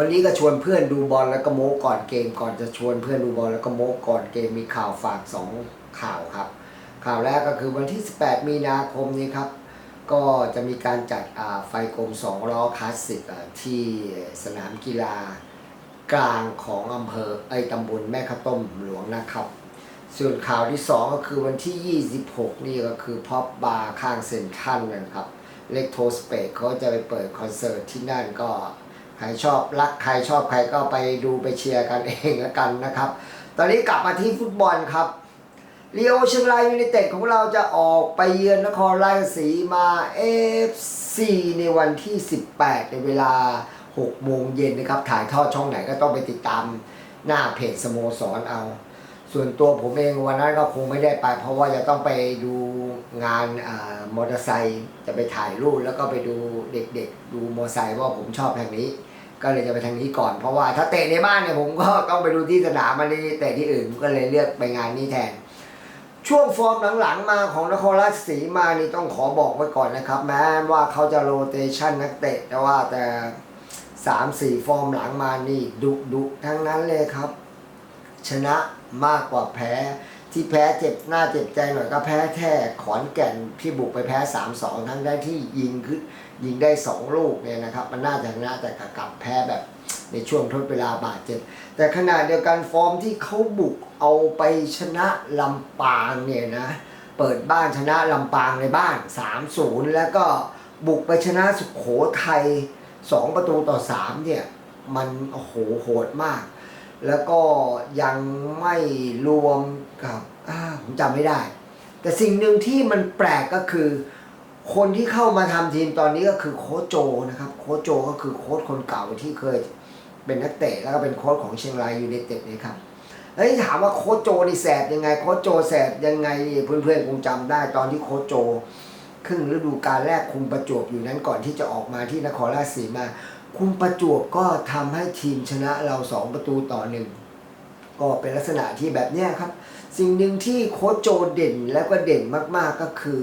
วันนี้ก็ชวนเพื่อนดูบอลแล้วก็โม้ก่อนเกม ก่อนจะชวนเพื่อนดูบอลแล้วก็โม้ก่อนเกมมีข่าวฝากสองข่าวครับ ข่าวแรกก็คือวันที่ 18 มีนาคมนี้ครับ ก็จะมีการจัดไฟกลมสองล้อคลาสสิกที่สนามกีฬากลางของอำเภอไอตำบลแม่ข้าวต้มหลวงนะครับ ส่วนข่าวที่ 2 ก็คือวันที่ 26 นี่ก็คือพ็อปบาร์ข้างเซ็นทรัลนะครับเล็กโทสเปกเขาจะไปเปิดคอนเสิร์ตที่นั่นก็ ใครชอบรักใครชอบใครก็ไปดูไปเชียร์กันเองแล้วกันนะครับ ตอนนี้กลับมาที่ฟุตบอลครับเลีโอเชียงรายยูไนเต็ดของเราจะออกไปเยือนนครราชสีมาเอฟซีในวันที่ 18 ในเวลา 6 โมงเย็นนะครับ ถ่ายทอดช่องไหนก็ต้องไปติดตามหน้าเพจสโมสรเอา ส่วนตัวผมเองวันนั้นก็คงไม่ได้ไป เพราะว่าจะต้องไปดูงานมอเตอร์ไซค์จะไปถ่ายรูปแล้วก็ไปดูเด็กๆ ดูมอเตอร์ไซค์ว่าผมชอบทางนี้ ก็เลยจะไปทางนี้ก่อน เพราะว่าถ้าเตะในบ้านเนี่ยผมก็ต้องไปดูที่สนามมันเตะที่อื่นก็เลยเลือกไปงานนี้แทน ช่วงฟอร์มหลังๆมาของนครราชสีมานี่ต้องขอบอกไว้ก่อนนะครับ แม้ว่าเขาจะโรเตชันนักเตะแต่ว่าแต่สามสี่ฟอร์มหลังมานี่ดุดุทั้งนั้นเลยครับ ชนะมากกว่าแพ้ ที่แพ้เจ็บหน้าเจ็บใจหน่อยก็แพ้แค่ขอนแก่นที่บุกไปแพ้3-2ทั้งได้ที่ยิงคือยิงได้2ลูกเนี่ยนะครับ มันน่าจะชนะแต่กลับแพ้แบบในช่วงทดเวลาบาดเจ็บ แต่ขณะเดียวกันฟอร์มที่เขาบุกเอาไปชนะลำปางเนี่ยนะ เปิดบ้านชนะลำปางในบ้าน 3-0 แล้วก็บุกไปชนะสุขโขทัย2 ประตูต่อ 3 เนี่ย มันโหโหดมาก แล้วก็ยังไม่รวมกับอ่าผมจำไม่ได้ แต่สิ่งหนึ่งที่มันแปลกก็คือ คนที่เข้ามาทำทีมตอนนี้ก็คือโค้ชโจนะครับ โค้ชโจก็คือโค้ชคนเก่าที่เคยเป็นนักเตะแล้วก็เป็นโค้ชของเชียงรายยูไนเต็ดนะครับแล้วถามว่าโค้ชโจนี่แสบยังไง โค้ชโจแสบยังไงเพื่อนๆคงจำได้ตอนที่โค้ชโจครึ่งฤดูกาลแรกคุมประจวบอยู่นั้นก่อนที่จะออกมาที่นครราชสีมา คุมประจวบก็ทำให้ทีมชนะเราสองประตูต่อหนึ่งก็เป็นลักษณะที่แบบนี้ครับ สิ่งหนึ่งที่โค้ชโจเด่นแล้วก็เด่นมากๆก็คือ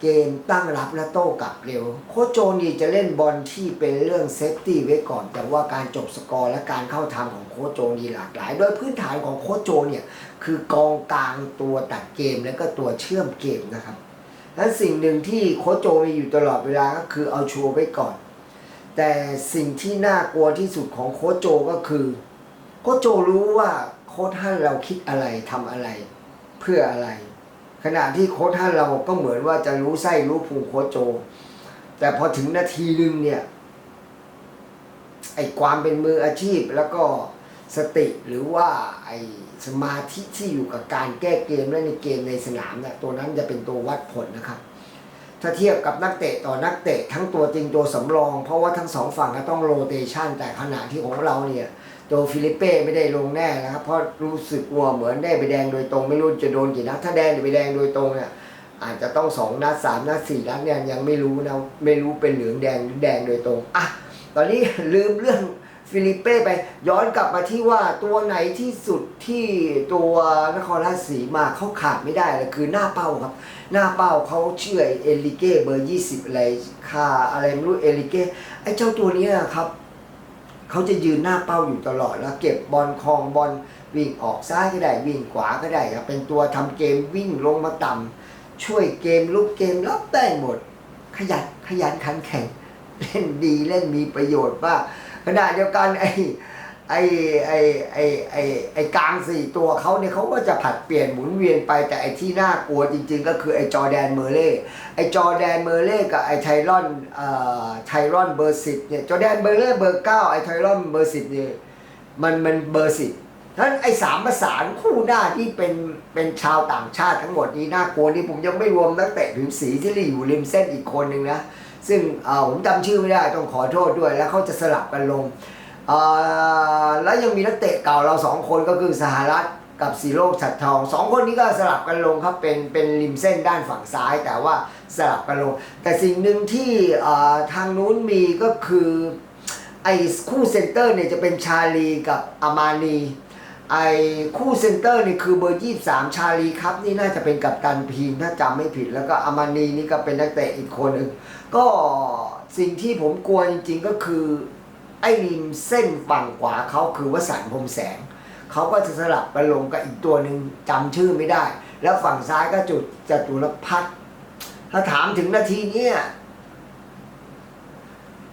เกมตั้งรับและโต้กลับเร็ว โค้ชโจนี่จะเล่นบอลที่เป็นเรื่องเซฟตี้ไว้ก่อน แต่ว่าการจบสกอร์และการเข้าทำของโค้ชโจนี่หลากหลาย โดยพื้นฐานของโค้ชโจเนี่ยคือกองกลางตัวตัดเกมและก็ตัวเชื่อมเกมนะครับและสิ่งหนึ่งที่โค้ชโจมีอยู่ตลอดเวลาก็คือเอาชัวร์ไว้ก่อน แต่สิ่งที่น่ากลัวที่สุดของโค้ชโจก็คือโค้ชโจรู้ว่าโค้ชท่านเราคิดอะไรทำอะไร เพื่ออะไร ขณะที่โค้ชท่านเราก็เหมือนว่าจะรู้ไส้รู้พุงโค้ชโจ แต่พอถึงนาทีหนึงเนี่ยไอความเป็นมืออาชีพแล้วก็สติหรือว่าไอสมาธิที่อยู่กับการแก้เกมและในเกมในสนามเนี่ยตัวนั้นจะเป็นตัววัดผลนะครับ ถ้าเทียบกับนักเตะต่อนักเตะทั้งตัวจริงตัวสำรอง เพราะว่าทั้งสองฝั่งก็ต้องโรเตชันแต่ขณะที่ของเราเนี่ยตัวฟิลิปเป้ไม่ได้ลงแน่นะครับ เพราะรู้สึกว่าเหมือนได้ไปแดงโดยตรงไม่รู้จะโดนกี่นัดถ้าแดงหรือไปแดงโดยตรงเนี่ยอาจจะต้องสองนัดสามนัดสี่นัดเนี่ยยังไม่รู้นะไม่รู้เป็นเหลืองแดงหรือแดงโดยตรงอะตอนนี้ลืมเรื่อง ฟิลิปเป้ไปย้อนกลับมาที่ว่าตัวไหนที่สุดที่ตัวนครราชสีมาเขาขาดไม่ได้เลยคือหน้าเป้าครับ หน้าเป้าเขาเชื่อเอลิเก้เบอร์ 20 อะไรคาอะไรไม่รู้เอลิเก้ไอ้เจ้าตัวนี้ครับเขาจะยืนหน้าเป้าอยู่ตลอดแล้วเก็บบอลคลองบอลวิ่งออกซ้ายก็ได้วิ่งขวาก็ได้ครับเป็นตัวทำเกมวิ่งลงมาต่ำช่วยเกมลุกเกมรับได้หมด ขยันขยันขันแข็งเล่นดีเล่นมีประโยชน์มา ขณะเดียวกันไอ้ไอ้ไอ้ไอ้ไอ้ไอ้กลางสี่ตัวเขาเนี่ยเขาก็จะผัดเปลี่ยนหมุนเวียนไปแต่ไอ้ที่น่ากลัวจริง ๆ ก็คือไอ้จอแดนเมอร์เล่ไอ้จอแดนเมอร์เล่กับไอ้ไทรอนเอ่อไทรอนเบอร์สิบเนี่ยจอแดนเมอร์เล่เบอร์เก้าไอ้ไทรอนเบอร์สิบเนี่ยมันมันเบอร์สิบท่านไอ้สามประสานคู่หน้าที่เป็นเป็นชาวต่างชาติทั้งหมดนี้น่ากลัวนี่ผมยังไม่รวมนักเตะผิวสีที่อยู่ริมเส้นอีกคนหนึ่งนะ ซึ่งผมจำชื่อไม่ได้ต้องขอโทษด้วย แล้วเขาจะสลับกันลง แล้วยังมีนักเตะเก่าเราสองคนก็คือสหรัฐกับสีโรกฉัดทองสองคนนี้ก็สลับกันลงครับเป็นเป็นริมเส้นด้านฝั่งซ้าย แต่ว่าสลับกันลง แต่สิ่งหนึ่งที่ทางนู้นมีก็คือไอ้คู่เซนเตอร์เนี่ยจะเป็นชาลีกับอามานี ไอ้คู่เซนเตอร์นี่คือเบอร์23ชาลีครับนี่น่าจะเป็นกัปตันทีมถ้าจำไม่ผิด แล้วก็อามานีนี่ก็เป็นนักเตะอีกคนหนึ่งก็สิ่งที่ผมกลัวจริงๆก็คือ ไอ้ริมเส้นฝั่งขวาเขาคือวสันพรมแสง เขาก็จะสลับไปลงกับอีกตัวหนึ่งจำชื่อไม่ได้ แล้วฝั่งซ้ายก็จุดจตุรพัฒน์ถ้าถามถึงนาทีนี้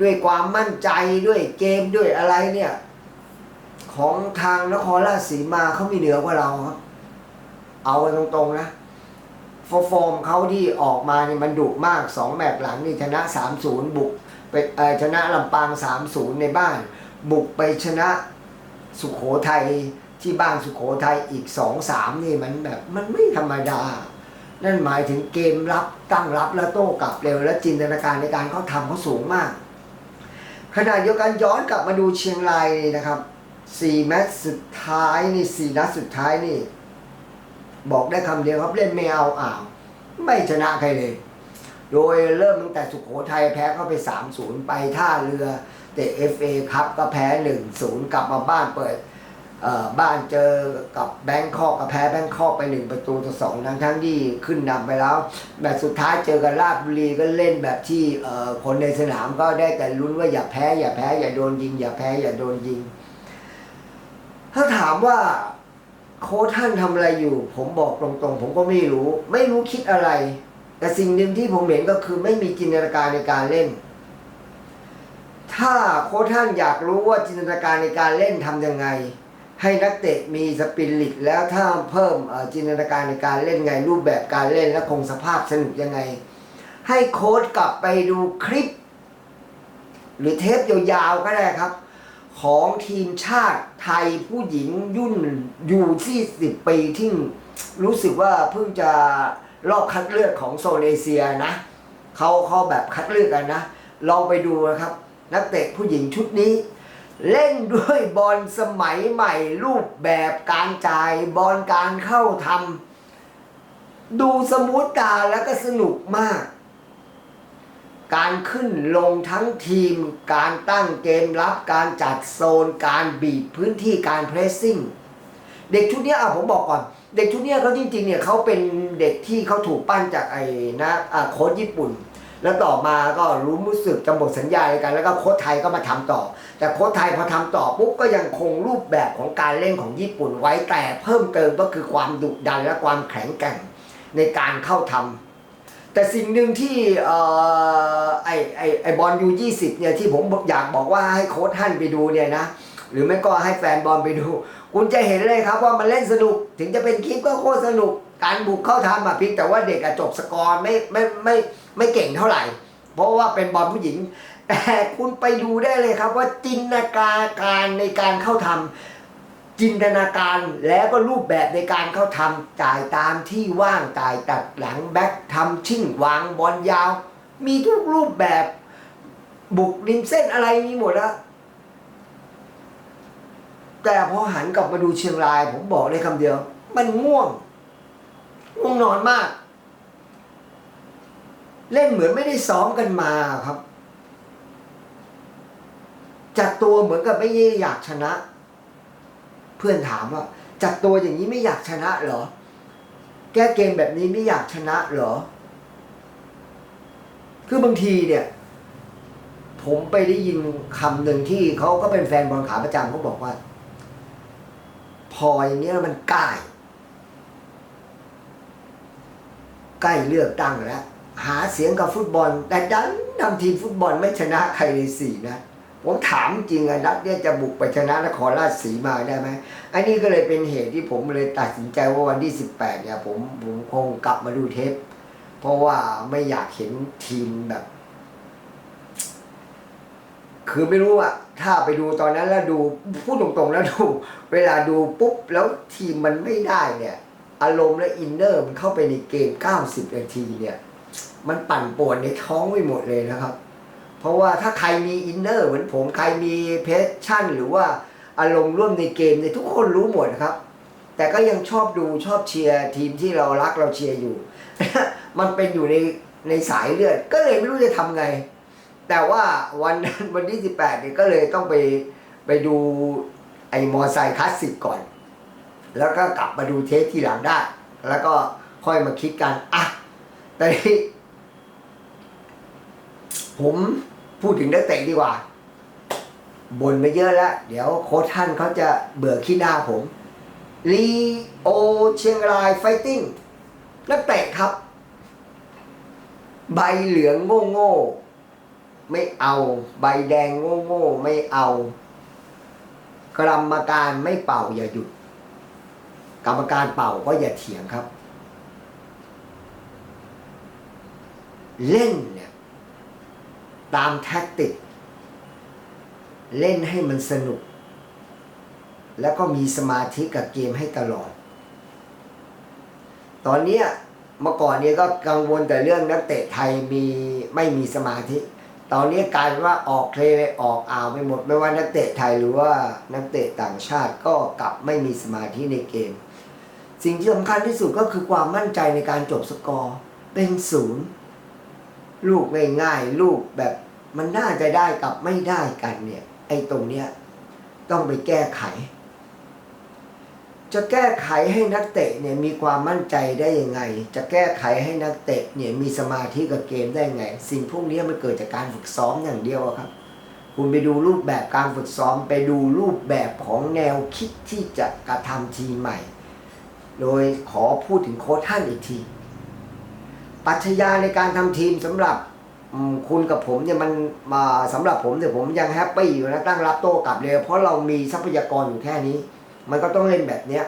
ด้วยความมั่นใจด้วยเกมด้วยอะไรเนี่ย ของทางนครราชสีมาเขามีเหนือกว่าเราครับ เอากันตรงๆนะฟอร์ฟอร์เขาที่ออกมาเนี่ยมันดุมากสองแมตช์หลังนี่ชนะ 3-0 บุกไปชนะลำปาง 3-0 ในบ้าน บุกไปชนะสุขโขทัยที่บ้านสุขโขทัยอีก 2-3 นี่มันแบบมันไม่ธรรมดา นั่นหมายถึงเกมรับตั้งรับแล้วโต้กลับเร็วและจินตนาการในการเขาทำเขาสูงมาก ขณะเดียวกันย้อนกลับมาดูเชียงรายนะครับ 4แมตช์สุดท้ายนี่4นัดสุดท้ายนี่ บอกได้คำเดียวครับเล่นไม่เอาอ่าวไม่ชนะใครเลย โดยเริ่มตั้งแต่สุขโขทัยแพ้เข้าไป 3-0 ไปท่าเรือเตะ FA ครับก็แพ้ 1-0 กลับมาบ้านเปิดบ้านเจอกับแบงคอกก็แพ้แบงคอกไป1ประตูต่อ2ทั้งทั้งที่ขึ้นนำไปแล้วแมตช์สุดท้ายเจอกับราชบุรีก็เล่นแบบที่คนในสนามก็ได้แต่ลุ้นว่าอย่าแพ้อย่าแพ้อย่าโดนยิง อย่าแพ้อย่าโดนยิง ถ้าถามว่าโค้ชท่านทำอะไรอยู่ ผมบอกตรงๆ ผมก็ไม่รู้ ไม่รู้คิดอะไร แต่สิ่งหนึ่งที่ผมเห็นก็คือไม่มีจินตนาการในการเล่น ถ้าโค้ชท่านอยากรู้ว่าจินตนาการในการเล่นทำยังไง ให้นักเตะมีสปิริตแล้วถ้าเพิ่มจินตนาการในการเล่นไง รูปแบบการเล่นและคงสภาพสนุกยังไง ให้โค้ชกลับไปดูคลิป หรือเทปยาวๆก็ได้ครับ ของทีมชาติไทยผู้หญิงยุ่นอยู่ที่สิบปีที่รู้สึกว่าเพิ่งจะรอบคัดเลือกของโซนเอเชียนะเขาเขาแบบคัดเลือกกันนะลองไปดูนะครับ นักเตะผู้หญิงชุดนี้ เล่นด้วยบอลสมัยใหม่รูปแบบการจ่ายบอลการเข้าทำดูสมูทตาแล้วก็สนุกมาก การขึ้นลงทั้งทีม การตั้งเกมรับ การจัดโซน การบีบพื้นที่การเพรสซิ่ง เด็กชุดนี้อะผมบอกก่อน เด็กชุดนี้เขาจริงๆเนี่ยเขาเป็นเด็กที่เขาถูกปั้นจากไอ้นะะโค้ชญี่ปุ่น แล้วต่อมาก็รู้รู้สึกจะหมดสัญญาในกัน แล้วก็โค้ชไทยก็มาทำต่อ แต่โค้ชไทยพอทำต่อปุ๊บก็ยังคงรูปแบบของการเล่นของญี่ปุ่นไว้แต่เพิ่มเติมก็คือความดุดันและความแข็งแกร่งในการเข้าทำ แต่สิ่งหนึ่งที่เอ่อไอไอไอบอลยูยี่สิบเนี่ยที่ผมอยากบอกว่าให้โค้ชท่านไปดูเนี่ยนะ หรือไม่ก็ให้แฟนบอลไปดู คุณจะเห็นเลยครับว่ามันเล่นสนุก ถึงจะเป็นคลิปก็โคตรสนุก การบุกเข้าทำอะพียงแต่ว่าเด็กอะจบสกอร์ไม่ไม่ไม่ไม่เก่งเท่าไหร่ เพราะว่าเป็นบอลผู้หญิง แต่คุณไปดูได้เลยครับว่าจินตนาการในการเข้าทำ จินตนาการแล้วก็รูปแบบในการเข้าทำจ่ายตามที่ว่างจ่ายตัดหลังแบ็คทำชิ่งวางบอลยาว มีทุกรูปแบบ บุกริมเส้นอะไรมีหมดแล้วแต่พอหันกลับมาดูเชียงราย ผมบอกเลยคำเดียว มันง่วงง่วงนอนมาก เล่นเหมือนไม่ได้ซ้อมกันมาครับ จัดตัวเหมือนกับไม่ได้อยากชนะ เพื่อนถามว่าจัดตัวอย่างนี้ไม่อยากชนะเหรอ แก้เกมแบบนี้ไม่อยากชนะเหรอ คือบางทีเนี่ย ผมไปได้ยินคำหนึ่งที่เขาก็เป็นแฟนบอลขาประจำเขาบอกว่า พออย่างนี้มันใกล้ใกล้เลือกตั้งแล้ว หาเสียงกับฟุตบอล แต่ดันทำทีมฟุตบอลไม่ชนะใครเลยสี่นะ ผมถามจริงอะนัดเนี่ยจะบุกไปชนะนครราชสีมาได้ไหมอันนี้ก็เลยเป็นเหตุที่ผมเลยตัดสินใจว่าวันที่ 18 เนี่ย ผมผมคงกลับมาดูเทป เพราะว่าไม่อยากเห็นทีมแบบ คือไม่รู้อะถ้าไปดูตอนนั้นแล้วดูพูดตรงๆแล้วดู เวลาดูปุ๊บแล้วทีมมันไม่ได้เนี่ย อารมณ์และอินเนอร์มันเข้าไปในเกม 90 นาทีเนี่ย มันปั่นป่วนในท้องไปหมดเลยนะครับ เพราะว่าถ้าใครมีอินเนอร์เหมือนผมใครมีเพชชั่น หรือว่าอารมณ์ร่วมในเกมเนี่ยทุกคนรู้หมดนะครับ แต่ก็ยังชอบดูชอบเชียร์ทีมที่เรารักเราเชียร์อยู่ มันเป็นอยู่ในในสายเลือด ก็เลยไม่รู้จะทำไง แต่ว่าวันวันที่ 18เนี่ยก็เลยต้องไปไปดูไอ้มอไซค์คลาสสิกก่อน แล้วก็กลับมาดูเทปทีหลังได้ แล้วก็ค่อยมาคิดกัน อะ แต่ผม พูดถึงนักเตะดีกว่าบ่นไปเยอะแล้ว เดี๋ยวโค้ชท่านเขาจะเบื่อขี้หน้าผมลีโอเชียงรายไฟติ้งนักเตะครับ ใบเหลืองโง่โง่ไม่เอา ใบแดงโง่โง่ไม่เอา กรรมการไม่เป่าอย่าหยุด กรรมการเป่าก็อย่าเถียงครับ เล่นเนี่ย ตามแท็กติก เล่นให้มันสนุก แล้วก็มีสมาธิกับเกมให้ตลอด ตอนนี้เมื่อก่อนเนี้ก็กังวลแต่เรื่องนักเตะไทยมีไม่มีสมาธิ ตอนนี้กลายเป็นว่าออกเทเลออกอ่าวไปหมด ไม่ว่านักเตะไทยหรือว่านักเตะต่างชาติก็กลับไม่มีสมาธิในเกม สิ่งที่สำคัญที่สุดก็คือความมั่นใจในการจบสกอร์เป็นศูนย์ ลูกง่ายๆลูกแบบมันน่าจะได้กับไม่ได้กันเนี่ย ไอ้ตรงเนี้ยต้องไปแก้ไข จะแก้ไขให้นักเตะเนี่ยมีความมั่นใจได้ยังไง จะแก้ไขให้นักเตะเนี่ยมีสมาธิกับเกมได้ยังไง สิ่งพวกนี้มันเกิดจากการฝึกซ้อมอย่างเดียวครับ คุณไปดูรูปแบบการฝึกซ้อมไปดูรูปแบบของแนวคิดที่จะกระทำทีใหม่ โดยขอพูดถึงโค้ชท่านอีกที ปัชญาในการทำทีมสำหรับคุณกับผมเนี่ยมันมาสำหรับผมเนี่ยผมยังแฮปปี้อยู่นะตั้งรับโต้กลับเลย เพราะเรามีทรัพยากรอยู่แค่นี้ มันก็ต้องเล่นแบบเนี้ย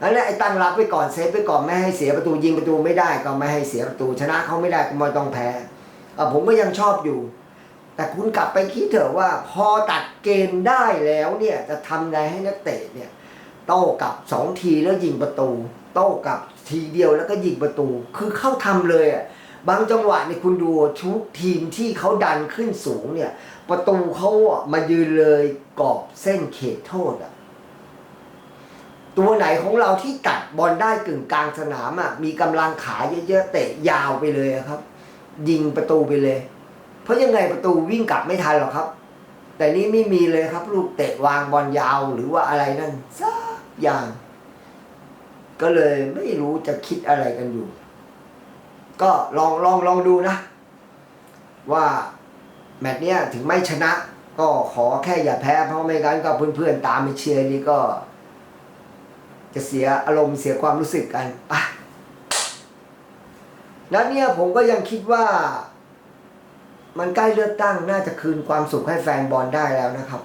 นั่นแหละไอ้ตั้งรับไว้ก่อนเซฟไว้ก่อนไม่ให้เสียประตูยิงประตูไม่ได้ก็ไม่ให้เสียประตู ชนะเขาไม่ได้ก็ไม่ต้องแพ้อะผมก็ยังชอบอยู่ แต่คุณกลับไปคิดเถอะว่า พอตัดเกมได้แล้วเนี่ยจะทำไงให้นักเตะเนี่ย โต้กับสองทีแล้วยิงประตู โต้กับทีเดียวแล้วก็ยิงประตู คือเข้าทำเลยอะบางจังหวะเนี่ยคุณดูทุกทีมที่เขาดันขึ้นสูงเนี่ย ประตูเขาอะมายืนเลยกรอบเส้นเขตโทษอะตัวไหนของเราที่ตัดบอลได้กึ่งกลางสนามอะมีกำลังขาเยอะๆเตะยาวไปเลยครับ ยิงประตูไปเลย เพราะยังไงประตูวิ่งกลับไม่ทันหรอกครับ แต่นี้ไม่มีเลยครับ ลูกเตะวางบอลยาวหรือว่าอะไรนั่นสัก อย่าง ก็เลยไม่รู้จะคิดอะไรกันอยู่ ก็ลองลองลองดูนะ ว่าแมตช์เนี้ยถึงไม่ชนะ ก็ขอแค่อย่าแพ้ เพราะไม่งั้นก็เพื่อนๆตามไปเชียร์นี่ก็ จะเสียอารมณ์เสียความรู้สึกกันอะแล้วเนี่ยผมก็ยังคิดว่ามันใกล้เลือกตั้งน่าจะคืนความสุขให้แฟนบอลได้แล้วนะครับ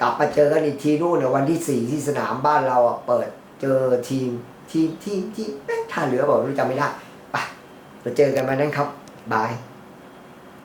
กลับมาเจอกันอีกทีนู่นในวันที่สี่ที่สนามบ้านเราเปิดเจอทีมทีมทีมที่ท่าเรือบอกไม่รู้จำไม่ได้ไปเราเจอกันมานั้นครับบาย